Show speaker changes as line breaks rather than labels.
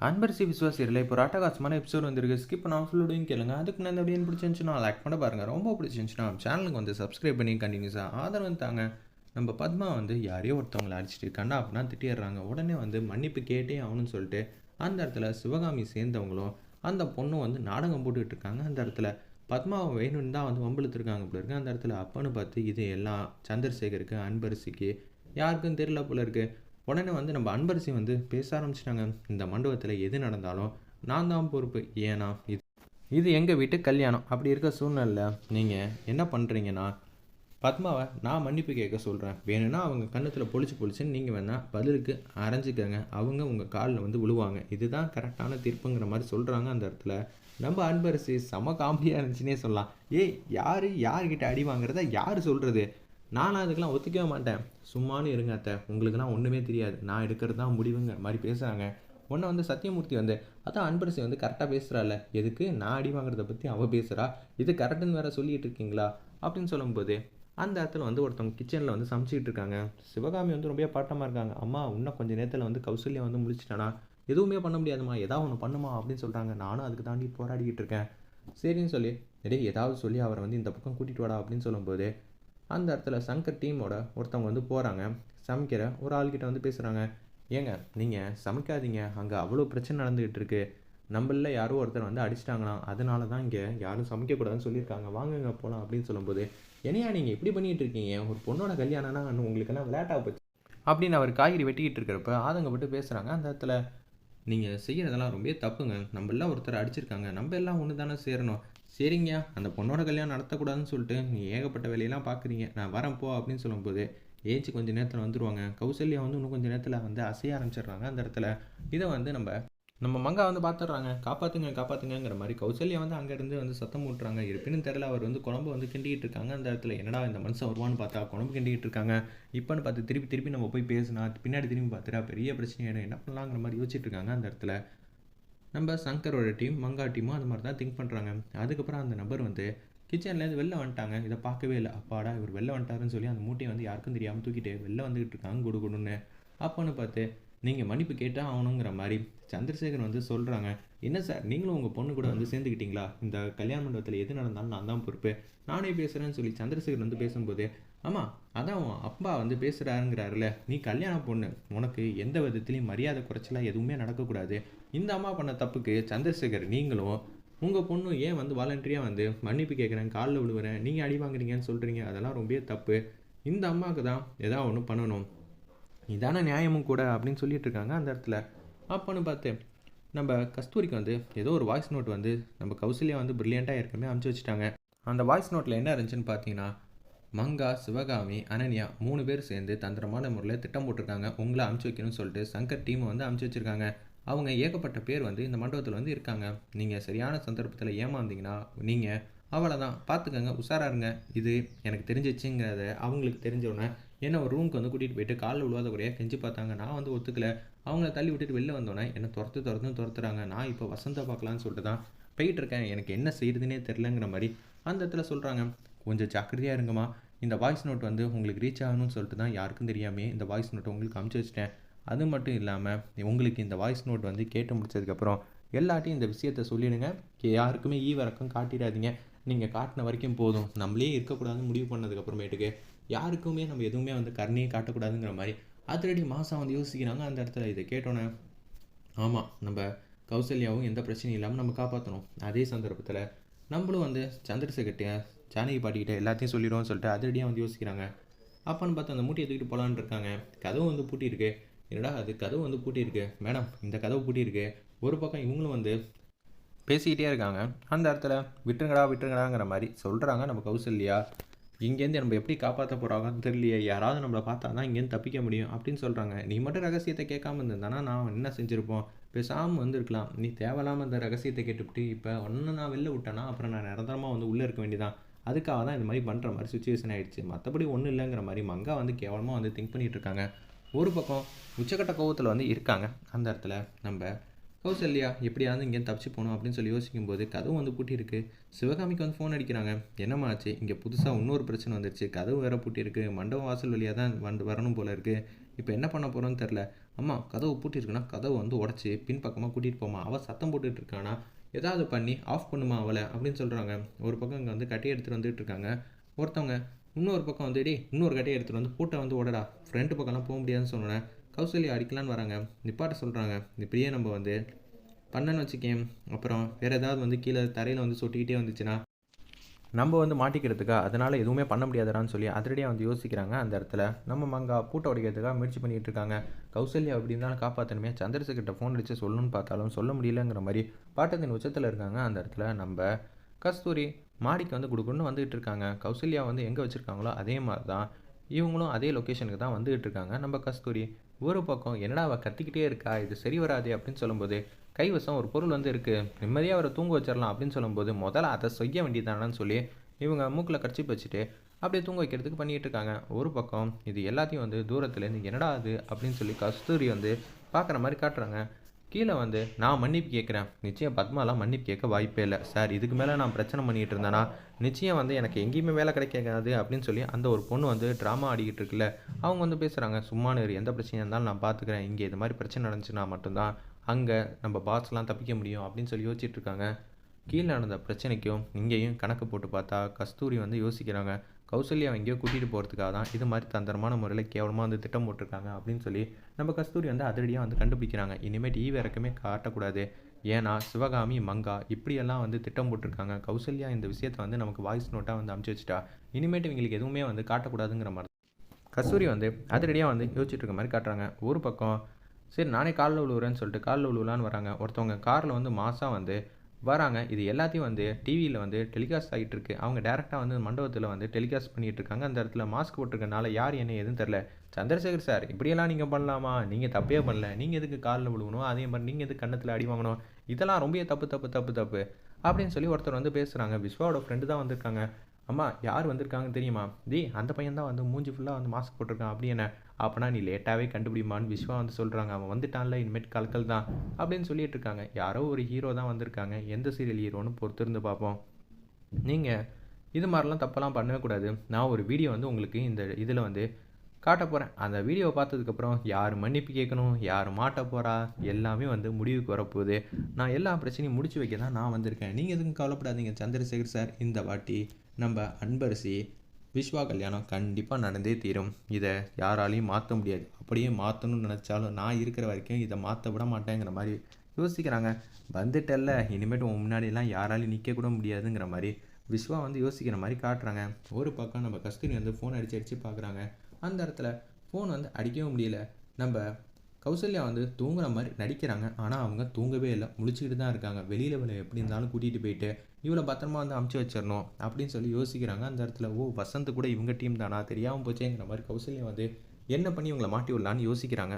அன்பரசி விஸ்வாசியரில் இப்போ ராட்டகாசமான எபிசோட் வந்திருக்கு. ஸ்கிப் நான் ஃபுல்லோடையும் கேளுங்க. அதுக்கு நான் இந்த அப்படியே பிடிச்சிருந்துச்சுன்னா லைக் பண்ண பாருங்கள் ரொம்ப பிடிச்சிருந்துச்சுன்னா சேனலுக்கு வந்து சப்ஸ்கிரைப் பண்ணி கண்டினியூஸாக ஆதரவு தாங்க. நம்ம பத்மா வந்து யாரையோ ஒருத்தவங்களை அடிச்சிட்டு கண்டா அப்படின்னா திட்டிடுறாங்க. உடனே வந்து மன்னிப்பு கேட்டே ஆகணும்னு சொல்லிட்டு அந்த இடத்துல சிவகாமி சேர்ந்தவங்களும் அந்த பொண்ணும் வந்து நாடகம் போட்டுக்கிட்டு இருக்காங்க. அந்த இடத்துல பத்மாவை வேணும்னு தான் வந்து வம்பிழுத்துருக்காங்க போல இருக்கு. அந்த இடத்துல அப்பன்னு பார்த்து இது எல்லாம் சந்திரசேகருக்கு அன்பரசிக்கு யாருக்கும் தெரியல போல இருக்குது உடனே வந்து நம்ம அன்பரசி வந்து பேச ஆரம்பிச்சிட்டாங்க. இந்த மண்டபத்தில் எது நடந்தாலும் நான் தான் பொறுப்பு. ஏன்னா இது இது எங்கள் வீட்டு கல்யாணம். அப்படி இருக்க சூழ்நிலையில் நீங்கள் என்ன பண்ணுறீங்கன்னா பத்மாவை நான் மன்னிப்பு கேட்க சொல்கிறேன் வேணும்னா அவங்க கண்ணத்தில் பொழிச்சு பொழிச்சுன்னு நீங்கள் வேணால் பதிலுக்கு அரைஞ்சிக்கங்க. அவங்க உங்கள் காலில் வந்து விழுவாங்க இதுதான் கரெக்டான தீர்ப்புங்கிற மாதிரி சொல்கிறாங்க அந்த இடத்துல. நம்ம அன்பரசி செம காமெடியாக இருந்துச்சுன்னே சொல்லலாம். ஏய் யார் யார்கிட்ட அடி வாங்குறத யார் சொல்கிறது நானும் அதுக்கெல்லாம் ஒத்துக்கவே மாட்டேன். சும்மானு இருங்க அத்தை. உங்களுக்குலாம் ஒன்றுமே தெரியாது. நான் எடுக்கிறது தான் முடிவுங்க. மாதிரி பேசுகிறாங்க உன்னை வந்து சத்தியமூர்த்தி வந்து அதான் அன்பரசி வந்து கரெக்டாக பேசுகிறாள் எதுக்கு? நான் அடி வாங்குறத பற்றி அவள் பேசுகிறா இது கரெக்டுன்னு வேற சொல்லிட்டு இருக்கீங்களா? அப்படின்னு சொல்லும்போது அந்த இடத்துல வந்து ஒருத்தவங்க கிச்சனில் வந்து சமைச்சிக்கிட்டு இருக்காங்க. சிவகாமி வந்து ரொம்ப பாட்டமாக இருக்காங்க. அம்மா இன்னும் கொஞ்சம் நேரத்தில் வந்து கௌசல்யா வந்து முடிச்சிட்டானா எதுவுமே பண்ண முடியாதும்மா. ஏதாவது ஒன்று பண்ணுமா? அப்படின்னு சொல்கிறாங்க நானும் அதுக்கு தாண்டி போராடிக்கிட்டு இருக்கேன். சரின்னு சொல்லி டேய் ஏதாவது சொல்லி அவரை வந்து இந்த பக்கம் கூட்டிகிட்டு வாடா. அப்படின்னு சொல்லும்போது அந்த இடத்துல சங்கர் டீமோட ஒருத்தவங்க வந்து போகிறாங்க சமைக்கிற ஒரு ஆள்கிட்ட வந்து பேசுகிறாங்க ஏங்க நீங்கள் சமைக்காதீங்க. அங்கே அவ்வளோ பிரச்சனை நடந்துகிட்டு இருக்கு. நம்மள யாரோ ஒருத்தர் வந்து அடிச்சிட்டாங்களாம். அதனால தான் இங்கே யாரும் சமைக்கக்கூடாதுன்னு சொல்லியிருக்காங்க. வாங்குங்க போகலாம் அப்படின்னு சொல்லும்போது என்னையா நீங்கள் இப்படி பண்ணிகிட்டு இருக்கீங்க? ஒரு பொண்ணோட கல்யாணம்னா இன்னும் உங்களுக்கெல்லாம் விளையாட்டாக போச்சு? அப்படின்னு அவர் காய்கறி வெட்டிக்கிட்டு இருக்கிறப்ப ஆதங்கப்பட்டு பேசுகிறாங்க அந்த இடத்துல நீங்கள் செய்கிறதெல்லாம் ரொம்ப தப்புங்க. நம்ம எல்லாம் ஒருத்தர் அடிச்சிருக்காங்க. நம்ம எல்லாம் ஒன்று தானே சேரணும். சரிங்க அந்த பொண்ணோட கல்யாணம் நடத்தக்கூடாதுன்னு சொல்லிட்டு நீ ஏகப்பட்ட வேலையெல்லாம் பார்க்குறீங்க நான் வரேன் போ அப்படின்னு சொல்லும்போது ஏச்சு கொஞ்சம் நேரத்தில் வந்துடுவாங்க கௌசல்யா வந்து இன்னும் கொஞ்சம் நேரத்தில் வந்து அசைய ஆரம்பிச்சிடுறாங்க அந்த இடத்துல. இதை வந்து நம்ம நம்ம மங்கா வந்து பார்த்துடுறாங்க காப்பாற்றுங்க காப்பாற்றுங்கிற மாதிரி கௌசல்யா வந்து அங்கேருந்து வந்து சத்தம் விட்றாங்க இருப்பினும் தெரில அவர் வந்து குழம்பு வந்து கிண்டிகிட்டு இருக்காங்க. அந்த இடத்துல என்னடா இந்த மனுஷன் வருவான்னு பார்த்தா குழம்பு கிண்டிகிட்டு இருக்காங்க. இப்போன்னு பார்த்து திருப்பி திருப்பி நம்ம போய் பேசினா பின்னாடி திரும்பி பார்த்துட்டா பெரிய பிரச்சனை என்ன பண்ணலாங்கிற மாதிரி யோசிச்சுட்டு இருக்காங்க அந்த இடத்துல. நம்ம சங்கரோட டீம் மங்கா டீமும் அது மாதிரி தான் திங்க் பண்ணுறாங்க அதுக்கப்புறம் அந்த நபர் வந்து கிச்சன்லேருந்து வெளில வந்துட்டாங்க. இதை பார்க்கவே இல்லை. அப்பாடா இவர் வெளில வந்துட்டாருன்னு சொல்லி அந்த மூட்டையை வந்து யாருக்கும் தெரியாமல் தூக்கிட்டு வெளில வந்துகிட்டு இருக்காங்க குடு குடுன்னு. அப்போன்னு பார்த்து நீங்கள் மன்னிப்பு கேட்டால் ஆகணுங்கிற மாதிரி சந்திரசேகர் வந்து சொல்கிறாங்க என்ன சார்? நீங்களும் உங்கள் பொண்ணு கூட வந்து சேர்ந்துக்கிட்டீங்களா இந்த கல்யாண மண்டபத்தில் எது நடந்தாலும் நான் தான் பொறுப்பு. நானே பேசுகிறேன்னு சொல்லி சந்திரசேகர் வந்து பேசும்போது ஆமாம் அதான் உன் அப்பா வந்து பேசுகிறாருங்கிறாருல நீ கல்யாண பொண்ணு. உனக்கு எந்த விதத்துலையும் மரியாதை குறைச்சலாக எதுவுமே நடக்கக்கூடாது. இந்த அம்மா பண்ண தப்புக்கு சந்திரசேகர் நீங்களும் உங்கள் பொண்ணு ஏன் வந்து வாலண்டரியாக வந்து மன்னிப்பு கேட்குறேன் காலில் விழுவுறேன் நீங்கள் அடி வாங்குறீங்கன்னு சொல்கிறீங்க அதெல்லாம் ரொம்ப தப்பு. இந்த அம்மாவுக்கு தான் எதாவது ஒன்று பண்ணணும். இதான நியாயமும் கூட அப்படின்னு சொல்லிட்டு இருக்காங்க அந்த இடத்துல. அப்போன்னு பார்த்து நம்ம கஸ்தூரிக்கு வந்து ஏதோ ஒரு வாய்ஸ் நோட் வந்து நம்ம கௌசல்யா வந்து ப்ரில்லியண்ட்டாக ஏற்கனவே அமுச்சு வச்சுட்டாங்க. அந்த வாய்ஸ் நோட்டில் என்ன இருந்துச்சுன்னு பார்த்தீங்கன்னா மங்கா சிவகாமி அனன்யா மூணு பேர் சேர்ந்து தந்திரமான முறையில் திட்டம் போட்டிருக்காங்க. உங்களை அமுச்சு வைக்கணும்னு சொல்லிட்டு சங்கர் டீமை வந்து அமுச்சு வச்சுருக்காங்க. அவங்க ஏகப்பட்ட பேர் வந்து இந்த மண்டபத்தில் வந்து இருக்காங்க. நீங்கள் சரியான சந்தர்ப்பத்தில் ஏமாந்தீங்கன்னா நீங்கள் அவ்வளோதான் பார்த்துக்கங்க உஷாராருங்க இது எனக்கு தெரிஞ்சிச்சுங்கிறத அவங்களுக்கு தெரிஞ்சவுடனே என்னை ஒரு ரூமுக்கு வந்து கூட்டிகிட்டு போயிட்டு காலில் விழுவாத குறையாக கெஞ்சி பார்த்தாங்க. நான் வந்து ஒத்துக்கல. அவங்கள தள்ளி விட்டுட்டு வெளில வந்தோன்னே என்னை துரத்து துரத்து துரத்துறாங்க. நான் இப்போ வசந்த பார்க்கலான்னு சொல்லிட்டு தான் போயிட்டு இருக்கேன் எனக்கு என்ன செய்யுதுன்னே தெரிலங்கிற மாதிரி அந்த இடத்துல சொல்கிறாங்க கொஞ்சம் ஜாக்கிரதையாக இருங்கம்மா. இந்த வாய்ஸ் நோட் வந்து உங்களுக்கு ரீச் ஆகணும்னு சொல்லிட்டு தான் யாருக்கும் தெரியாமே இந்த வாய்ஸ் நோட்டை உங்களுக்கு அமுச்சு வச்சிட்டேன். அது மட்டும் இல்லாமல் உங்களுக்கு இந்த வாய்ஸ் நோட் வந்து கேட்டு முடிச்சதுக்கப்புறம் எல்லாட்டையும் இந்த விஷயத்த சொல்லிடுங்க. யாருக்குமே ஈவரக்கம் காட்டிடாதீங்க. நீங்கள் காட்டின வரைக்கும் போதும். நம்மளே இருக்கக்கூடாதுன்னு முடிவு பண்ணதுக்கப்புறமேட்டுக்கு யாருக்குமே நம்ம எதுவுமே வந்து கருணையே காட்டக்கூடாதுங்கிற மாதிரி அதிரடி மாதம் வந்து யோசிக்கிறாங்க. அந்த இடத்துல இதை கேட்டோன்னே ஆமாம் நம்ம கௌசல்யாவும் எந்த பிரச்சனையும் இல்லாமல் நம்ம காப்பாற்றணும் அதே சந்தர்ப்பத்தில் நம்மளும் வந்து சந்திரசேகர்கிட்ட ஜானகி பாட்டிக்கிட்ட எல்லாத்தையும் சொல்லிடுவோம்னு சொல்லிட்டு அதிரடியாக வந்து யோசிக்கிறாங்க. அப்பான்னு பார்த்து அந்த மூட்டையை தூக்கிட்டு போகலான்னு இருக்காங்க. கதவு வந்து பூட்டியிருக்கு. என்னடா அது கதவு வந்து பூட்டியிருக்கு. மேடம் இந்த கதவு பூட்டியிருக்கு. ஒரு பக்கம் இவங்களும் வந்து பேசிக்கிட்டே இருக்காங்க. அந்த இடத்துல விட்டுருங்கடா விட்டுருங்கடாங்கிற மாதிரி சொல்கிறாங்க நம்ம கௌசல்யா. இங்கேருந்து நம்ம எப்படி காப்பாற்ற போகிறாங்கன்னு தெரியலையே. யாராவது நம்மளை பார்த்தா தான் இங்கேருந்து தப்பிக்க முடியும் அப்படின்னு சொல்கிறாங்க நீ மட்டும் ரகசியத்தை கேட்காம இருந்திருந்தானா? நான் என்ன செஞ்சுருப்போம்? பேசாமல் வந்திருக்கலாம். நீ தேவையில்லாமல் இந்த ரகசியத்தை கேட்டுவிட்டு இப்போ ஒன்று நான் வெளில விட்டேன்னா அப்புறம் நான் நிரந்தரமாக வந்து உள்ளே இருக்க வேண்டியதான் அதுக்காக தான் இந்த மாதிரி பண்ணுற மாதிரி சுச்சுவேஷன் ஆகிடுச்சு மற்றபடி ஒன்றும் இல்லைங்கிற மாதிரி மங்கா வந்து கேவலமாக வந்து திங்க் பண்ணிகிட்டு இருக்காங்க. ஒரு பக்கம் உச்சக்கட்ட கோவத்தில் வந்து இருக்காங்க. அந்த இடத்துல நம்ம கௌசல்யா எப்படியாவது இங்கேருந்து தப்பிச்சு போகணும் அப்படின்னு சொல்லி யோசிக்கும் போது கதவு வந்து பூட்டியிருக்கு. சிவகாமிக்கு வந்து ஃபோன் அடிக்கிறாங்க. என்னம்மா ஆச்சு? இங்கே புதுசாக இன்னொரு பிரச்சனை வந்துருச்சு. கதவு வேறு பூட்டியிருக்கு. மண்டபம் வாசல் வழியாக தான் வந்து வரணும் போல இருக்குது இப்போ என்ன பண்ண போகிறோன்னு தெரில அம்மா கதவு பூட்டியிருக்குன்னா கதவு வந்து உடச்சி பின்பக்கமாக கூட்டிகிட்டு போமா அவள் சத்தம் போட்டுட்டு இருக்கானா? ஏதாவது பண்ணி ஆஃப் பண்ணுமா அவளை அப்படின்னு சொல்கிறாங்க ஒரு பக்கம் இங்கே வந்து கட்டி எடுத்துகிட்டு வந்துட்டு இருக்காங்க. ஒருத்தவங்க இன்னொரு பக்கம் வந்து இன்னொரு கட்டையை எடுத்துகிட்டு வந்து பூட்டை வந்து ஓடடா ஃப்ரண்ட் பக்கம்லாம் போக முடியாதுன்னு சொன்னேன் கௌசல்யா அடிக்கலான்னு வராங்க. நிப்பாட்ட சொல்கிறாங்க இப்படியே நம்ம வந்து பண்ணன்னு வச்சுக்கேன். அப்புறம் வேறு ஏதாவது வந்து கீழே தரையில் வந்து சொட்டிக்கிட்டே வந்துச்சுன்னா நம்ம வந்து மாட்டிக்கிறதுக்கா? அதனால் எதுவுமே பண்ண முடியாதடான்னு சொல்லி அதிரடியாக வந்து யோசிக்கிறாங்க அந்த இடத்துல. நம்ம மங்கா பூட்டை உடைக்கிறதுக்காக முயற்சி பண்ணிகிட்டு இருக்காங்க. கௌசல்யா அப்படி இருந்தாலும் காப்பாற்றணுமே சந்திரசேகர்கிட்ட ஃபோன் அடித்து சொல்லணும்னு பார்த்தாலும் சொல்ல முடியலங்கிற மாதிரி பாட்டத்தின் உச்சத்தில் இருக்காங்க அந்த இடத்துல நம்ம கஸ்தூரி மாடிக்கு வந்து கொடுக்கணும்னு வந்துகிட்டு இருக்காங்க. கௌசல்யா வந்து எங்கே வச்சுருக்காங்களோ அதே மாதிரி தான் இவங்களும் அதே லொக்கேஷனுக்கு தான் வந்துகிட்டு இருக்காங்க. நம்ம கஸ்தூரி ஒரு பக்கம் என்னடா அவள் கத்திக்கிட்டே இருக்கா? இது சரி வராதே அப்படின்னு சொல்லும்போது கைவசம் ஒரு பொருள் வந்து இருக்குது நிம்மதியாக அவரை தூங்க வச்சிடலாம் அப்படின்னு சொல்லும்போது முதல்ல அதை செய்ய வேண்டியதானான்னு சொல்லி இவங்க மூக்கில் கடிச்சி வச்சுட்டு அப்படியே தூங்க வைக்கிறதுக்கு பண்ணிகிட்டு இருக்காங்க. ஒரு பக்கம் இது எல்லாத்தையும் வந்து தூரத்துலேருந்து என்னடா அது அப்படின்னு சொல்லி கஸ்தூரி வந்து பார்க்குற மாதிரி காட்டுறாங்க. கீழே வந்து நான் மன்னிப்பு கேட்குறேன். நிச்சயம் பத்மாலாம் மன்னிப்பு கேட்க வாய்ப்பே இல்லை. சார் இதுக்கு மேலே நான் பிரச்சனை பண்ணிகிட்டு இருந்தேன்னா நிச்சயம் வந்து எனக்கு எங்கேயுமே வேலை கிடைக்காது அப்படின்னு சொல்லி அந்த ஒரு பொண்ணு வந்து ட்ராமா ஆடிக்கிட்டு இருக்குல்ல அவங்க வந்து பேசுகிறாங்க சும்மானு எந்த பிரச்சனையாக இருந்தாலும் நான் பார்த்துக்கிறேன் இங்கே இது மாதிரி பிரச்சனை நடந்துச்சுன்னா மட்டும்தான் அங்கே நம்ம பாஸ்லாம் தப்பிக்க முடியும் அப்படின்னு சொல்லி யோசிச்சுட்டு இருக்காங்க. கீழே நடந்த பிரச்சனைக்கும் இங்கேயும் கணக்கு போட்டு பார்த்தா கஸ்தூரி வந்து யோசிக்கிறாங்க கௌசல்யா எங்கேயோ கூட்டிகிட்டு போகிறதுக்காக தான் இது மாதிரி தந்திரமான முறையில் கேவலமாக வந்து திட்டம் போட்டிருக்காங்க அப்படின்னு சொல்லி நம்ம கஸ்தூரி வந்து அதிரடியாக வந்து கண்டுபிடிக்கிறாங்க. இனிமேட்டு டிவி இறக்கமே காட்டக்கூடாது. ஏன்னா சிவகாமி மங்கா இப்படியெல்லாம் வந்து திட்டம் போட்டிருக்காங்க. கௌசல்யா இந்த விஷயத்தை வந்து நமக்கு வாய்ஸ் நோட்டாக வந்து அமுச்சு வச்சுட்டா இனிமேட்டு இவங்களுக்கு எதுவுமே வந்து காட்டக்கூடாதுங்கிற மாதிரி கஸ்தூரி வந்து அதிரடியாக வந்து யோசிச்சுட்டு இருக்க மாதிரி காட்டுறாங்க. ஒரு பக்கம் சரி நானே காலில் விழுவுறேன்னு சொல்லிட்டு காலில் விழுவலான்னு வராங்க. ஒருத்தவங்க காரில் வந்து மாதம் வந்து வராங்க. இது எல்லாத்தையும் வந்து டிவியில் வந்து டெலிகாஸ்ட் ஆகிட்டு இருக்கு அவங்க டேரெக்டாக வந்து மண்டபத்தில் வந்து டெலிகாஸ்ட் பண்ணிகிட்டு இருக்காங்க அந்த இடத்துல மாஸ்க் போட்டிருக்கனால யார் என்ன எதுவும் தெரில சந்திரசேகர் சார் இப்படியெல்லாம் நீங்கள் பண்ணலாமா? நீங்கள் தப்பே பண்ணல. நீங்கள் எதுக்கு காலில் விழுகணும்? அதே மாதிரி நீங்கள் எதுக்கு கன்னத்தில் அடி வாங்கணும்? இதெல்லாம் ரொம்ப தப்பு தப்பு தப்பு தப்பு அப்படின்னு சொல்லி ஒருத்தர் வந்து பேசுகிறாங்க விஸ்வாவோட ஃப்ரெண்டு தான் வந்திருக்காங்க. அம்மா யார் வந்திருக்காங்கன்னு தெரியுமா? தி அந்த பையன் தான் வந்து மூஞ்சி ஃபுல்லாக வந்து மாஸ்க் போட்டிருக்கான் அப்படி என்ன? அப்போனா நீ லேட்டாகவே கண்டுபிடிமான்னு விஸ்வா வந்து சொல்கிறாங்க அவன் வந்துட்டான்ல இனிமேட் கலக்கல் தான் அப்படின்னு சொல்லிட்டு இருக்காங்க. யாரோ ஒரு ஹீரோ தான் வந்திருக்காங்க. எந்த சீரியல் ஹீரோன்னு பொறுத்திருந்து பார்ப்போம். நீங்கள் இது மாதிரிலாம் தப்பெல்லாம் பண்ணவே கூடாது. நான் ஒரு வீடியோ வந்து உங்களுக்கு இந்த இதில் வந்து காட்ட போகிறேன் அந்த வீடியோவை பார்த்ததுக்கப்புறம் யார் மன்னிப்பு கேட்கணும்? யார் மாட்ட போகிறா எல்லாமே வந்து முடிவுக்கு வரப்போகுது. நான் எல்லா பிரச்சனையும் முடிச்சு வைக்க தான் நான் வந்திருக்கேன். நீங்கள் எதுவும் கவலைப்படாதீங்க சந்திரசேகர் சார். இந்த வாட்டி நம்ம அன்பரசி விஸ்வா கல்யாணம் கண்டிப்பாக நடந்தே தீரும். இதை யாராலையும் மாற்ற முடியாது. அப்படியே மாற்றணும்னு நினச்சாலும் நான் இருக்கிற வரைக்கும் இதை மாற்ற விட மாட்டேங்கிற மாதிரி யோசிக்கிறாங்க. வந்துட்டல்ல. இனிமேட்டு உன் முன்னாடிலாம் யாராலையும் நிற்கக்கூட முடியாதுங்கிற மாதிரி விஸ்வா வந்து யோசிக்கிற மாதிரி காட்டுறாங்க. ஒரு பக்கம் நம்ம கஸ்தூரி வந்து ஃபோன் அடித்து அடித்து பார்க்குறாங்க அந்த இடத்துல ஃபோன் வந்து அடிக்கவும் முடியல. நம்ம கௌசல்யா வந்து தூங்குற மாதிரி நடிக்கிறாங்க. ஆனால் அவங்க தூங்கவே இல்லை. முழிச்சுக்கிட்டு தான் இருக்காங்க. வெளியில் இவளை எப்படி இருந்தாலும் கூட்டிகிட்டு போயிட்டு இவளை பத்திரமா வந்து அமுச்சு வச்சிடணும் அப்படின்னு சொல்லி யோசிக்கிறாங்க. அந்த இடத்துல ஓ வசந்த் கூட இவங்க டீம் தானா? தெரியாமல் போச்சேங்கிற மாதிரி கௌசல்யா வந்து என்ன பண்ணி இவங்களை மாட்டி விடலான்னு யோசிக்கிறாங்க.